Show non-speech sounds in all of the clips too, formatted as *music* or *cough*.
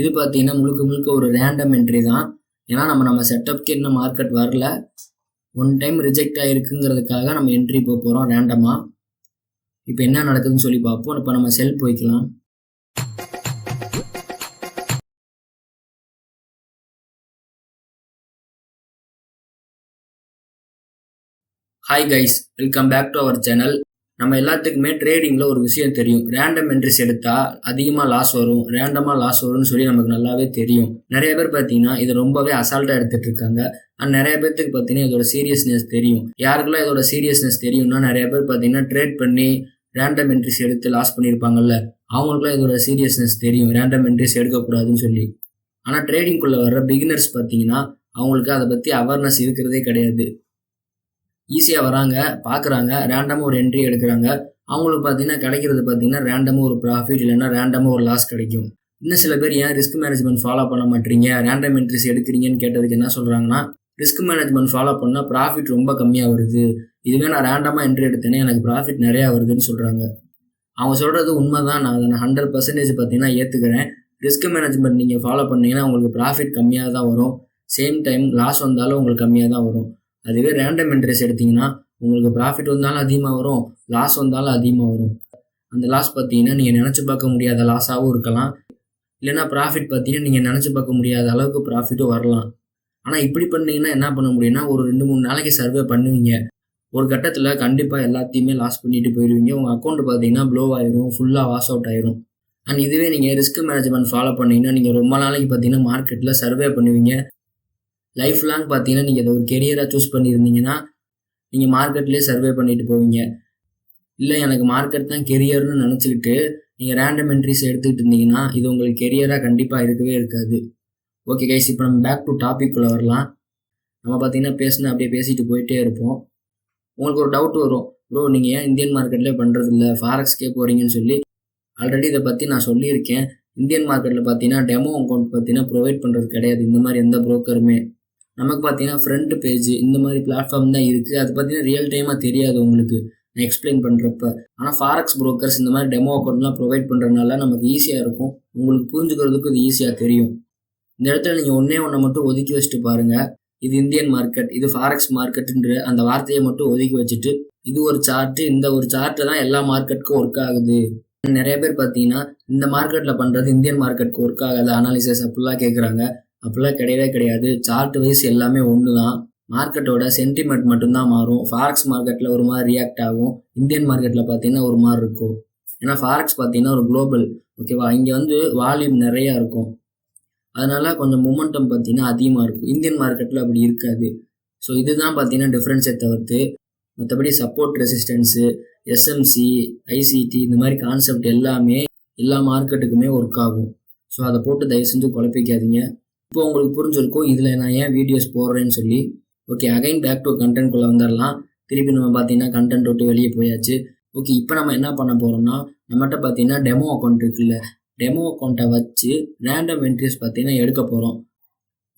இது பார்த்தீங்கன்னா முழுக்க முழுக்க ஒரு ரேண்டம் என்ட்ரி தான். ஏன்னா நம்ம நம்ம செட்டப்க்கு இன்னும் மார்க்கெட் வரல ஒன் டைம் ரிஜெக்ட் ஆகிருக்குங்கிறதுக்காக நம்ம என்ட்ரி போக போகிறோம் ரேண்டமாக இப்போ என்ன நடக்குதுன்னு சொல்லி பார்ப்போம். இப்போ நம்ம செல் போய்க்கலாம். Hi guys welcome back to our channel நம்ம எல்லாத்துக்குமே ட்ரேடிங்கில் ஒரு விஷயம் தெரியும். ரேண்டம் என்ட்ரிஸ் எடுத்தால் அதிகமாக லாஸ் வரும். ரேண்டமாக லாஸ் வரும்னு சொல்லி நமக்கு நல்லாவே தெரியும். நிறைய பேர் பார்த்தீங்கன்னா இது ரொம்பவே அசால்ட்டாக எடுத்துகிட்டு இருக்காங்க. அண்ட் நிறைய பேர்த்துக்கு பார்த்தீங்கன்னா இதோட சீரியஸ்னஸ் தெரியும். யாருக்கெல்லாம் இதோட சீரியஸ்னஸ் தெரியும்னா நிறைய பேர் பார்த்தீங்கன்னா ட்ரேட் பண்ணி ரேண்டம் என்ட்ரிஸ் எடுத்து லாஸ் பண்ணியிருப்பாங்கல்ல அவங்களுக்குலாம் இதோட சீரியஸ்னஸ் தெரியும். ரேண்டம் என்ட்ரிஸ் எடுக்கக்கூடாதுன்னு சொல்லி. ஆனால் ட்ரேடிங்குள்ளே வர்ற பிகினர்ஸ் பார்த்தீங்கன்னா அவங்களுக்கு அதை பற்றி அவேர்னஸ் இருக்கிறதே கிடையாது. ஈஸியாக வராங்க பார்க்குறாங்க ரேண்டமாக ஒரு என்ட்ரி எடுக்கிறாங்க. அவங்களுக்கு பார்த்தீங்கன்னா கிடைக்கிறது பார்த்தீங்கன்னா ரேண்டமாக ஒரு ப்ராஃபிட் இல்லைன்னா ரேண்டமாக ஒரு லாஸ் கிடைக்கும். இன்னும் சில பேர் ஏன் ரிஸ்க் மேனேஜ்மெண்ட் ஃபாலோ பண்ண மாட்டீங்க? ரேண்டம் என்ட்ரிஸ் எடுக்கிறீங்கன்னு கேட்டதுக்கு என்ன சொல்கிறாங்கன்னா ரிஸ்க் மேனேஜ்மெண்ட் ஃபாலோ பண்ணால் ப்ராஃபிட் ரொம்ப கம்மியாக வருது. இதுவே நான் ரேண்டமாக என்ட்ரி எடுத்தேனே எனக்கு ப்ராஃபிட் நிறையா வருதுன்னு சொல்கிறாங்க அவங்க சொல்கிறது உண்மை தான் நான் அதை நான் ஹண்ட்ரட் பர்சன்டேஜ் பார்த்தீங்கன்னா ஏற்றுக்கிறேன் ரிஸ்க் மேனேஜ்மெண்ட் நீங்கள் ஃபாலோ பண்ணீங்கன்னா உங்களுக்கு ப்ராஃபிட் கம்மியாக தான் வரும். சேம் டைம் லாஸ் வந்தாலும் உங்களுக்கு கம்மியாக தான் வரும். அதுவே ரேண்டம் இன்ட்ரெஸ்ட் எடுத்தீங்கன்னா உங்களுக்கு ப்ராஃபிட் வந்தாலும் அதிகமாக வரும் லாஸ் வந்தாலும் அதிகமாக வரும். அந்த லாஸ் பார்த்தீங்கன்னா நீங்கள் நினச்சி பார்க்க முடியாத லாஸாகவும் இருக்கலாம். இல்லைன்னா ப்ராஃபிட் பார்த்தீங்கன்னா நீங்கள் நினச்சி பார்க்க முடியாத அளவுக்கு ப்ராஃபிட்டும் வரலாம். ஆனால் இப்படி பண்ணீங்கன்னா என்ன பண்ண முடியும்னா ஒரு ரெண்டு மூணு நாளைக்கு சர்வே பண்ணுவீங்க. ஒரு கட்டத்தில் கண்டிப்பாக எல்லாத்தையுமே லாஸ் பண்ணிட்டு போயிடுவீங்க உங்கள் அக்கௌண்ட் பார்த்தீங்கன்னா ப்ளோ ஆயிரும் ஃபுல்லாக வாஷ் அவுட் ஆயிரும். அண்ட் இதுவே நீங்கள் ரிஸ்க் மேனேஜ்மெண்ட் ஃபாலோ பண்ணிங்கன்னா நீங்கள் ரொம்ப நாளைக்கு பார்த்தீங்கன்னா மார்க்கெட்டில் சர்வே பண்ணுவீங்க. லைஃப் லாங் பார்த்தீங்கன்னா நீங்கள் இதை ஒரு கெரியராக சூஸ் பண்ணியிருந்தீங்கன்னா நீங்கள் மார்க்கெட்லேயே சர்வே பண்ணிட்டு போவீங்க. இல்லை எனக்கு மார்க்கெட் தான் கெரியர்னு நினச்சிக்கிட்டு நீங்கள் ரேண்டம் என்ட்ரிஸ் எடுத்துக்கிட்டு இருந்தீங்கன்னா இது உங்களுக்கு கெரியராக கண்டிப்பாக இருக்கவே இருக்காது. ஓகே கைஸ் இப்போ நம்ம பேக் டு டாபிக்குள்ளே வரலாம். நம்ம பார்த்தீங்கன்னா பேசினா அப்படியே பேசிட்டு போயிட்டே இருப்போம். உங்களுக்கு ஒரு டவுட் வரும். ப்ரோ நீங்கள் ஏன் இந்தியன் மார்க்கெட்லேயே பண்ணுறது இல்லை ஃபாரக்ஸ்க்கே போகிறீங்கன்னு சொல்லி ஆல்ரெடி இதை பற்றி நான் சொல்லியிருக்கேன். இந்தியன் மார்க்கெட்டில் பார்த்தீங்கன்னா டெமோ அக்கௌண்ட் பார்த்தீங்கன்னா ப்ரொவைட் பண்ணுறது கிடையாது. இந்த மாதிரி எந்த ப்ரோக்கருமே நமக்கு பார்த்தீங்கன்னா ஃப்ரண்ட் பேஜ் இந்த மாதிரி பிளாட்ஃபார்ம் தான் இருக்குது அது பார்த்தீங்கன்னா ரியல் டைமாக தெரியாது உங்களுக்கு. நான் எக்ஸ்பிளைன் பண்ணுறப்ப ஆனால் ஃபாரக்ஸ் ப்ரோக்கர்ஸ் இந்த மாதிரி டெமோ அக்கௌண்ட்லாம் ப்ரொவைட் பண்ணுறதுனால நமக்கு ஈஸியாக இருக்கும். உங்களுக்கு புரிஞ்சுக்கிறதுக்கும் இது ஈஸியாக தெரியும். இந்த இடத்துல நீங்கள் ஒன்றே ஒன்றை மட்டும் ஒதுக்கி வச்சுட்டு பாருங்கள் இது இந்தியன் மார்க்கெட் இது ஃபாரக்ஸ் மார்க்கெட்டுன்ற அந்த வார்த்தையை மட்டும் ஒதுக்கி வச்சுட்டு இது ஒரு சார்ட்டு இந்த ஒரு சார்ட்டு தான் எல்லா மார்க்கெட்டுக்கும் ஒர்க் ஆகுது. நிறைய பேர் பார்த்தீங்கன்னா இந்த மார்க்கெட்டில் பண்ணுறது இந்தியன் மார்க்கெட்டுக்கு ஒர்க் ஆகாது. அனாலிசிஸ் அப்படிலாம் கேட்குறாங்க அப்படிலாம் கிடையவே கிடையாது. சார்ட் வைஸ் எல்லாமே ஒன்று தான் மார்க்கெட்டோட சென்டிமெண்ட் மட்டும்தான் மாறும். ஃபாரக்ஸ் மார்க்கெட்டில் ஒரு மாதிரி ரியாக்ட் ஆகும். இந்தியன் மார்க்கெட்டில் பார்த்தீங்கன்னா ஒரு மாதிரி இருக்கும். ஏன்னா ஃபாரக்ஸ் பார்த்தீங்கன்னா ஒரு குளோபல் ஓகேவா இங்கே வந்து வால்யூம் நிறையா இருக்கும். அதனால் கொஞ்சம் மூமெண்டம் பார்த்தீங்கன்னா அதிகமாக இருக்கும். இந்தியன் மார்க்கெட்டில் அப்படி இருக்காது. ஸோ இதுதான் பார்த்தீங்கன்னா டிஃப்ரென்ஸை தவிர்த்து மற்றபடி சப்போர்ட் ரெசிஸ்டன்ஸு எஸ்எம்சி ஐசிடி இந்த மாதிரி கான்செப்ட் எல்லாமே எல்லா மார்க்கெட்டுக்குமே ஒர்க் ஆகும். ஸோ அதை போட்டு தயவு செஞ்சு குழப்பிக்காதீங்க. இப்போ உங்களுக்கு புரிஞ்சிருக்கும் இதில் நான் ஏன் வீடியோஸ் போடுறேன்னு சொல்லி. ஓகே அகைன் பேக் டு கண்டென்ட்குள்ளே வந்துடலாம் திருப்பி நம்ம பார்த்தீங்கன்னா கண்டென்ட் விட்டு வெளியே போயாச்சு. ஓகே இப்போ நம்ம என்ன பண்ண போகிறோம்னா நம்மகிட்ட பார்த்தீங்கன்னா டெமோ அக்கௌண்ட் இருக்குல்ல டெமோ அக்கௌண்ட்டை வச்சு ரேண்டம் என்ட்ரிஸ் பார்த்தீங்கன்னா எடுக்க போகிறோம்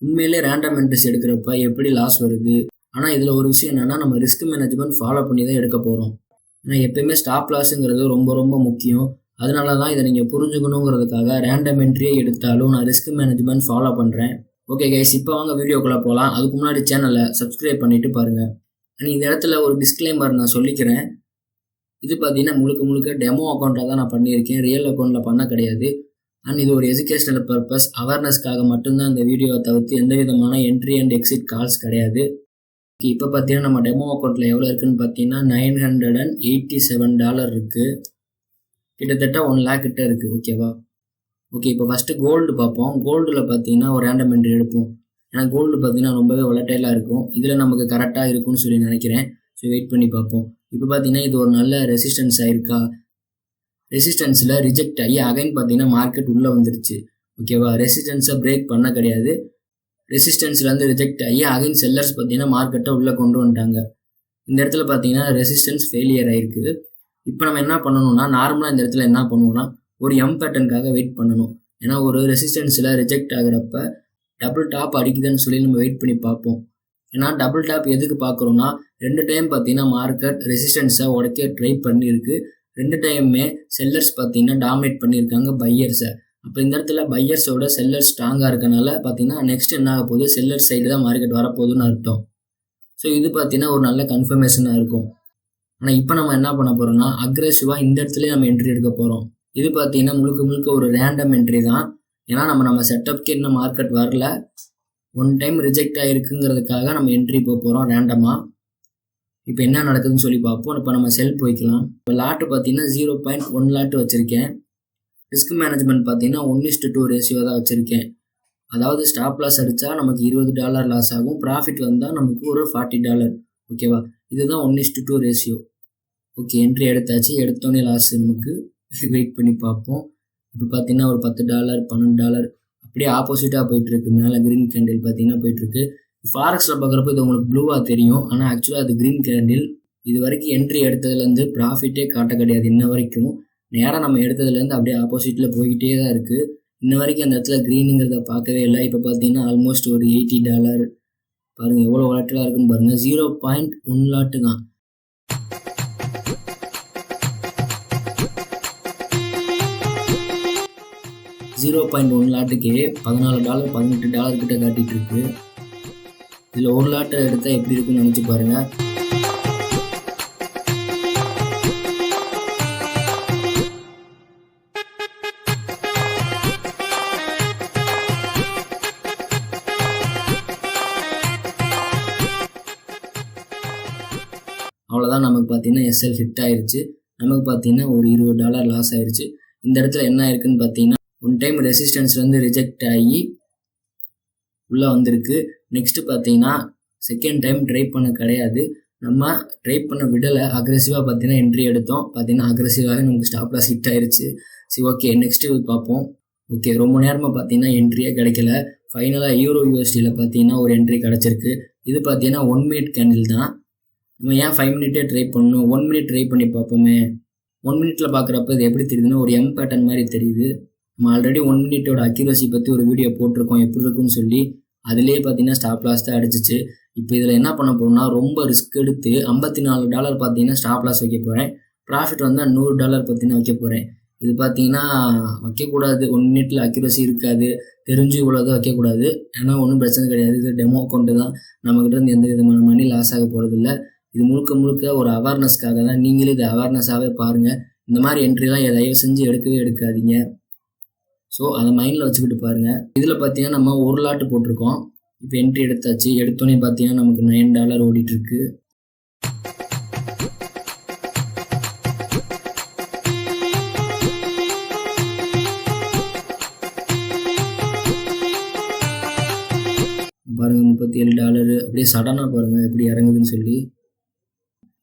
உண்மையிலே ரேண்டம் என்ட்ரிஸ் எடுக்கிறப்ப எப்படி லாஸ் வருது? ஆனால் இதில் ஒரு விஷயம் என்னென்னா நம்ம ரிஸ்க் மேனேஜ்மெண்ட் ஃபாலோ பண்ணி தான் எடுக்க போகிறோம் ஏன்னா எப்பயுமே ஸ்டாப் லாஸுங்கிறது ரொம்ப ரொம்ப முக்கியம். அதனால தான் இதை நீங்கள் புரிஞ்சுக்கணுங்கிறதுக்காக ரேண்டம் என்ட்ரியே எடுத்தாலும் நான் ரிஸ்க் மேனேஜ்மெண்ட் ஃபாலோ பண்ணுறேன் ஓகே கைஸ் இப்போ வாங்க வீடியோக்குள்ளே போகலாம் அதுக்கு முன்னாடி சேனலை சப்ஸ்கிரைப் பண்ணிவிட்டு பாருங்கள் அண்ட் இந்த இடத்துல ஒரு டிஸ்க்ளைமர் நான் சொல்லிக்கிறேன். இது பார்த்தீங்கன்னா முழுக்க முழுக்க டெமோ அக்கௌண்ட்டாக தான் நான் பண்ணியிருக்கேன். ரியல் அக்கௌண்ட்டில் பண்ண கிடையாது. அண்ட் இது ஒரு எஜுகேஷனல் பர்பஸ் அவேர்னஸ்க்காக மட்டும்தான் இந்த வீடியோவை தவிர்த்து எந்த விதமான என்ட்ரி அண்ட் எக்ஸிட் கால்ஸ் கிடையாது. இப்போ பார்த்தீங்கன்னா நம்ம டெமோ அக்கௌண்ட்டில் எவ்வளோ இருக்குன்னு பார்த்தீங்கன்னா nine hundred and eighty seven dollar இருக்குது கிட்டத்தட்ட ஒன் லேக் கிட்ட இருக்குது ஓகேவா ஓகே இப்போ ஃபஸ்ட்டு கோல்டு பார்ப்போம். கோல்டில் பார்த்தீங்கன்னா ஒரு ரேண்டம் என்ட்ரி எடுப்போம். ஏன்னா கோல்டு பார்த்தீங்கன்னா ரொம்பவே ஒலட்டைலாக இருக்கும். இதில் நமக்கு கரெக்டாக இருக்கும்னு சொல்லி நினைக்கிறேன். ஸோ வெயிட் பண்ணி பார்ப்போம். இப்போ பார்த்தீங்கன்னா இது ஒரு நல்ல ரெசிஸ்டன்ஸ் ஆயிருக்கா? ரெசிஸ்டன்ஸில் ரிஜெக்ட் ஆகி அகைன் பார்த்தீங்கன்னா மார்க்கெட் உள்ளே வந்துருச்சு. ஓகேவா ரெசிஸ்டன்ஸை பிரேக் பண்ண கிடையாது. ரெசிஸ்டன்ஸ்லேருந்து ரிஜெக்ட் ஆகி அகைன் செல்லர்ஸ் பார்த்தீங்கன்னா மார்க்கெட்டை உள்ளே கொண்டு வந்துட்டாங்க. இந்த இடத்துல பார்த்தீங்கன்னா ரெசிஸ்டன்ஸ் ஃபெயிலியர் ஆயிருக்கு. இப்போ நம்ம என்ன பண்ணணும்னா நார்மலாக இந்த இடத்துல என்ன பண்ணுவோம்னா ஒரு எம் பேட்டர்னுக்காக வெயிட் பண்ணணும். ஏன்னா ஒரு ரெசிஸ்டன்ஸில் ரிஜெக்ட் ஆகுறப்ப டபுள் டாப் அடிக்குதுன்னு சொல்லி நம்ம வெயிட் பண்ணி பார்ப்போம். ஏன்னா டபுள் டாப் எதுக்கு பார்க்குறோம்னா ரெண்டு டைம் பார்த்தீங்கன்னா மார்க்கெட் ரெசிஸ்டன்ஸை உடைக்க ட்ரை பண்ணியிருக்கு. ரெண்டு டைமுமே செல்லர்ஸ் பார்த்தீங்கன்னா டாமினேட் பண்ணியிருக்காங்க பையர்ஸை அப்போ இந்த இடத்துல பையர்ஸோட செல்லர் ஸ்ட்ராங்காக இருக்கனால பார்த்தீங்கன்னா நெக்ஸ்ட் என்ன ஆக போகுது? செல்லர் சைடு தான் மார்க்கெட் வரப்போகுதுன்னு அர்த்தம். ஸோ இது பார்த்தீங்கன்னா ஒரு நல்ல கன்ஃபர்மேஷனாக இருக்கும். ஆனால் இப்போ நம்ம என்ன பண்ண போகிறோம்னா அக்ரெசிவாக இந்த இடத்துலேயே நம்ம என்ட்ரி எடுக்க போகிறோம் இது பார்த்தீங்கன்னா முழுக்க முழுக்க ஒரு ரேண்டம் என்ட்ரி தான். ஏன்னா நம்ம நம்ம செட்டப்க்கு இன்னும் மார்க்கெட் வரல? ஒன் டைம் ரிஜெக்ட் ஆகிருக்குங்கிறதுக்காக நம்ம என்ட்ரி போக போகிறோம் ரேண்டமாக இப்போ என்ன நடக்குதுன்னு சொல்லி பார்ப்போம். இப்போ நம்ம செல் போய்க்கலாம். இப்போ லாட்டு பார்த்தீங்கன்னா ஜீரோ பாயிண்ட் ஒன் லாட்டு வச்சுருக்கேன். ரிஸ்க் மேனேஜ்மெண்ட் பார்த்தீங்கன்னா one is to two ratio தான் வச்சுருக்கேன். அதாவது ஸ்டாப் லாஸ் அடித்தா நமக்கு இருபது டாலர் லாஸ் ஆகும். ப்ராஃபிட் வந்தால் நமக்கு ஒரு ஃபார்ட்டி டாலர் ஓகேவா? இதுதான் one is to two ratio okay entry எடுத்தாச்சு. எடுத்தோடனே லாஸ் நமக்கு *laughs* வெயிட் பண்ணி பார்ப்போம். இப்போ பார்த்தீங்கன்னா ஒரு பத்து டாலர் பன்னெண்டு டாலர் அப்படியே ஆப்போசிட்டாக போயிட்டுருக்கு. மேலே க்ரீன் கேண்டில் பார்த்தீங்கன்னா போயிட்டுருக்கு. ஃபாரக்ஸில் பார்க்குறப்ப இது உங்களுக்கு ப்ளூவாக தெரியும். ஆனால் ஆக்சுவலாக அது க்ரீன் கேண்டில் இது வரைக்கும் என்ட்ரி எடுத்ததுலேருந்து ப்ராஃபிட்டே காட்ட கிடையாது இன்ன வரைக்கும். நேராக நம்ம எடுத்ததுலேருந்து அப்படியே ஆப்போசிட்டில் போய்கிட்டே தான் இருக்குது இன்ன வரைக்கும் அந்த இடத்துல க்ரீனுங்கிறத பார்க்கவே இல்லை. இப்போ பார்த்தீங்கன்னா ஆல்மோஸ்ட் ஒரு எயிட்டி டாலர் பாருங்கள் எவ்வளோ வாலட்டிலாக இருக்குன்னு பாருங்கள் ஜீரோ பாயிண்ட் ஒன் லாட்டு தான். ஜீரோ பாயிண்ட் ஒன் லாட்டுக்கே பதினாலு டாலர் பதினெட்டு டாலர் கிட்ட காட்டிட்டு இருக்கு. இதில் ஒரு லாட்டை எடுத்தால் எப்படி இருக்குன்னு நினச்சி பாருங்கள் தான் நமக்கு பார்த்தீங்கன்னா எஸ்எல் ஹிட் ஆயிடுச்சு நமக்கு பார்த்தீங்கன்னா ஒரு இருபது டாலர் லாஸ் ஆயிடுச்சு இந்த இடத்துல என்ன ஆயிருக்குன்னு பார்த்தீங்கன்னா ஒன் டைம் ரெசிஸ்டன்ஸ் வந்து ரிஜெக்ட் ஆகி உள்ளே வந்திருக்கு. நெக்ஸ்ட்டு பார்த்தீங்கன்னா செகண்ட் டைம் ட்ரை பண்ண கிடையாது. நம்ம ட்ரை பண்ண விடலை. அக்ரெசிவாக பார்த்தீங்கன்னா என்ட்ரி எடுத்தோம். பார்த்தீங்கன்னா அக்ரெசிவாகவே நமக்கு ஸ்டாப்லாஸ் ஹிட் ஆயிடுச்சு சரி ஓகே நெக்ஸ்ட்டு பார்ப்போம். ஓகே ரொம்ப நேரமாக பார்த்தீங்கன்னா என்ட்ரியே கிடைக்கல. ஃபைனலாக யூரோ யூஎஸ்டியில் பார்த்தீங்கன்னா ஒரு என்ட்ரி கிடச்சிருக்கு. இது பார்த்தீங்கன்னா ஒன் மினிட் கேண்டில் தான். நம்ம ஏன் ஃபைவ் மினிட்டே ட்ரை பண்ணணும்? ஒன் மினிட் ட்ரை பண்ணி பார்ப்போமே. ஒன் மினிட்ல பார்க்குறப்ப இது எப்படி தெரியுதுன்னா ஒரு எம் பேட்டர்ன் மாதிரி தெரியுது. நம்ம ஆல்ரெடி ஒன் மினிட்டோட அக்யூரசி பற்றி ஒரு வீடியோ போட்டிருக்கோம். எப்படி இருக்குன்னு சொல்லி அதுலேயே பார்த்தீங்கன்னா ஸ்டாப் லாஸ் தான் அடிச்சிச்சு. இப்போ இதில் என்ன பண்ண போகிறோம்னா ரொம்ப ரிஸ்க் எடுத்து ஐம்பத்தி நாலு டாலர் பார்த்தீங்கன்னா ஸ்டாப் லாஸ் வைக்க போகிறேன் ப்ராஃபிட் வந்தால் நூறு டாலர் பார்த்தீங்கன்னா வைக்க போகிறேன் இது பார்த்தீங்கன்னா வைக்கக்கூடாது. ஒன் மினிட்ல அக்யூரசி இருக்காது. தெரிஞ்சு இவ்வளோதான் வைக்கக்கூடாது. ஏன்னா ஒன்றும் பிரச்சனை கிடையாது. இது டெமோ கொண்டு தான். நம்மக்கிட்ட இருந்து எந்த விதமான மணி லாஸ் ஆக போகிறதில்ல இது முழுக்க முழுக்க ஒரு அவேர்னஸ்க்காக தான். நீங்களே இது அவேர்னஸாகவே பாருங்கள் இந்த மாதிரி என்ட்ரிலாம் தயவு செஞ்சு எடுக்கவே எடுக்காதீங்க. ஸோ அதை மைண்டில் வச்சுக்கிட்டு பாருங்கள் இதில் பார்த்தீங்கன்னா நம்ம ஒரு லாட்டு போட்டிருக்கோம். இப்போ என்ட்ரி எடுத்தாச்சு. எடுத்தோன்னே பார்த்தீங்கன்னா நமக்கு நைன் டாலர் ஓடிட்டுருக்கு. பாருங்கள் முப்பத்தி ஏழு டாலரு அப்படியே சடனாக பாருங்கள் எப்படி இறங்குதுன்னு சொல்லி.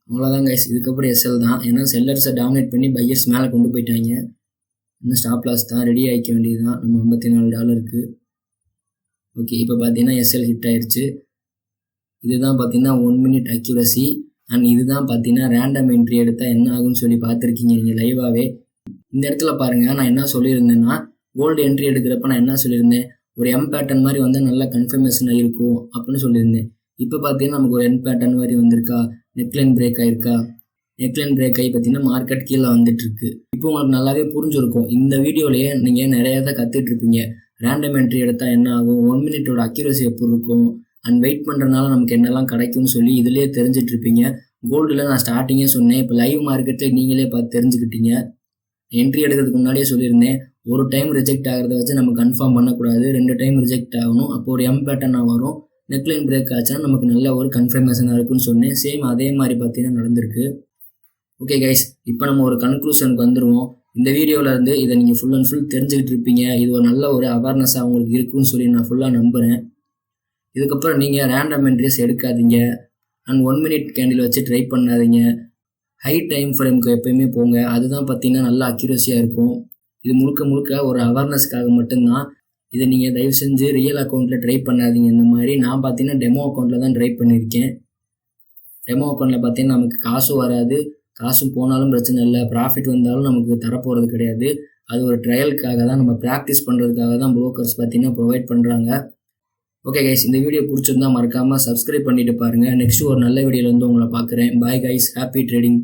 அவ்வளோதான் கைஸ் இதுக்கப்புறம் எஸ்எல் தான். ஏன்னா செல்லர்ஸை டாமினேட் பண்ணி பையர்ஸ் மேலே கொண்டு போயிட்டாங்க. இன்னும் ஸ்டாப் லாஸ் தான். ரெடி ஆகிக்க வேண்டியது தான் நம்ம ஐம்பத்தி நாலு டாலருக்கு ஓகே இப்போ பார்த்தீங்கன்னா எஸ்எல் ஹிட் ஆயிடுச்சு இதுதான் பார்த்தீங்கன்னா ஒன் மினிட் அக்யூரசி அண்ட் இதுதான் பார்த்தீங்கன்னா ரேண்டம் என்ட்ரி எடுத்தால் என்ன ஆகும்னு சொல்லி பார்த்துருக்கீங்க நீங்கள் லைவாகவே இந்த இடத்துல பாருங்கள் நான் என்ன சொல்லியிருந்தேன்னா ஓல்டு என்ட்ரி எடுக்கிறப்ப நான் என்ன சொல்லியிருந்தேன்? ஒரு எம் பேட்டர்ன் மாதிரி வந்து நல்லா கன்ஃபர்மேஷனாக இருக்கும். அப்படின்னு சொல்லியிருந்தேன். இப்போ பார்த்தீங்கன்னா நமக்கு ஒரு என் பேட்டர்ன் மாதிரி வந்திருக்கா? நெக்லைன் பிரேக் ஆயிருக்கா? நெக்லைன் பிரேக் ஆகி பார்த்தீங்கன்னா மார்க்கெட் கீழே வந்துட்டு இருக்கு இப்போ உங்களுக்கு நல்லாவே புரிஞ்சிருக்கும். இந்த வீடியோலயே நீங்கள் நிறைய தான் கற்றுட்டு இருப்பீங்க. ரேண்டம் என்ட்ரி எடுத்தால் என்ன ஆகும்? ஒன் மினிட்டோட அக்யூரசி எப்படி இருக்கும்? அண்ட் வெயிட் பண்ணுறதுனால நமக்கு என்னெல்லாம் கிடைக்கும்னு சொல்லி இதுலேயே தெரிஞ்சிட்டு இருப்பீங்க. கோல்டில் நான் ஸ்டார்டிங்கே சொன்னேன். இப்போ லைவ் மார்க்கெட்டில் நீங்களே பார்த்து தெரிஞ்சுக்கிட்டீங்க. என்ட்ரி எடுக்கிறதுக்கு முன்னாடியே சொல்லியிருந்தேன். ஒரு டைம் ரிஜெக்ட் ஆகிறத வச்சு நம்ம கன்ஃபார்ம் பண்ணக்கூடாது. ரெண்டு டைம் ரிஜெக்ட் ஆகணும். அப்போ ஒரு எம் பேட்டர்னாக வரும். நெக்லைன் பிரேக் ஆச்சுன்னா நமக்கு நல்ல ஒரு கன்ஃபர்மேஷனாக இருக்குன்னு சொன்னேன். சேம் அதே மாதிரி பார்த்தீங்கன்னா நடந்திருக்கு. ஓகே கைஸ் இப்போ நம்ம ஒரு கன்க்ளூஷனுக்கு வந்துடுவோம் இந்த வீடியோவில் இருந்து இதை நீங்கள் ஃபுல் அண்ட் ஃபுல் தெரிஞ்சுக்கிட்டு இருப்பீங்க. இது ஒரு நல்ல ஒரு அவேர்னஸாக உங்களுக்கு இருக்குன்னு சொல்லி நான் ஃபுல்லாக நம்புகிறேன் இதுக்கப்புறம் நீங்கள் ரேண்டம் என்ட்ரிஸ் எடுக்காதீங்க. அண்ட் ஒன் மினிட் கேண்டில் வச்சு ட்ரை பண்ணாதீங்க. ஹை டைம் ஃப்ரேம்க்கு எப்பயுமே போங்க. அதுதான் பார்த்தீங்கன்னா நல்லா அக்யூரஸியாக இருக்கும். இது முழுக்க முழுக்க ஒரு அவேர்னஸ்க்காக மட்டும்தான். இதை நீங்கள் தயவு செஞ்சு ரியல் அக்கௌண்ட்டில் ட்ரை பண்ணாதீங்க. இந்த மாதிரி நான் பார்த்தீங்கன்னா டெமோ அக்கௌண்ட்டில் தான் ட்ரை பண்ணியிருக்கேன் டெமோ அக்கௌண்ட்டில் பார்த்தீங்கன்னா நமக்கு காசும் வராது. காசும் போனாலும் பிரச்சனை இல்லை. ப்ராஃபிட் வந்தாலும் நமக்கு தரப்போகிறது கிடையாது. அது ஒரு ட்ரையலுக்காக தான் நம்ம ப்ராக்டிஸ் பண்ணுறதுக்காக தான் ப்ரோக்கர்ஸ் பார்த்தீங்கன்னா ப்ரொவைட் பண்ணுறாங்க ஓகே கைஸ் இந்த வீடியோ பிடிச்சிருந்தா மறக்காமல் சப்ஸ்கிரைப் பண்ணிட்டு பாருங்கள் நெக்ஸ்ட் ஒரு நல்ல வீடியோவில் வந்து உங்களை பார்க்குறேன் பாய் கைஸ் ஹாப்பி ட்ரேடிங்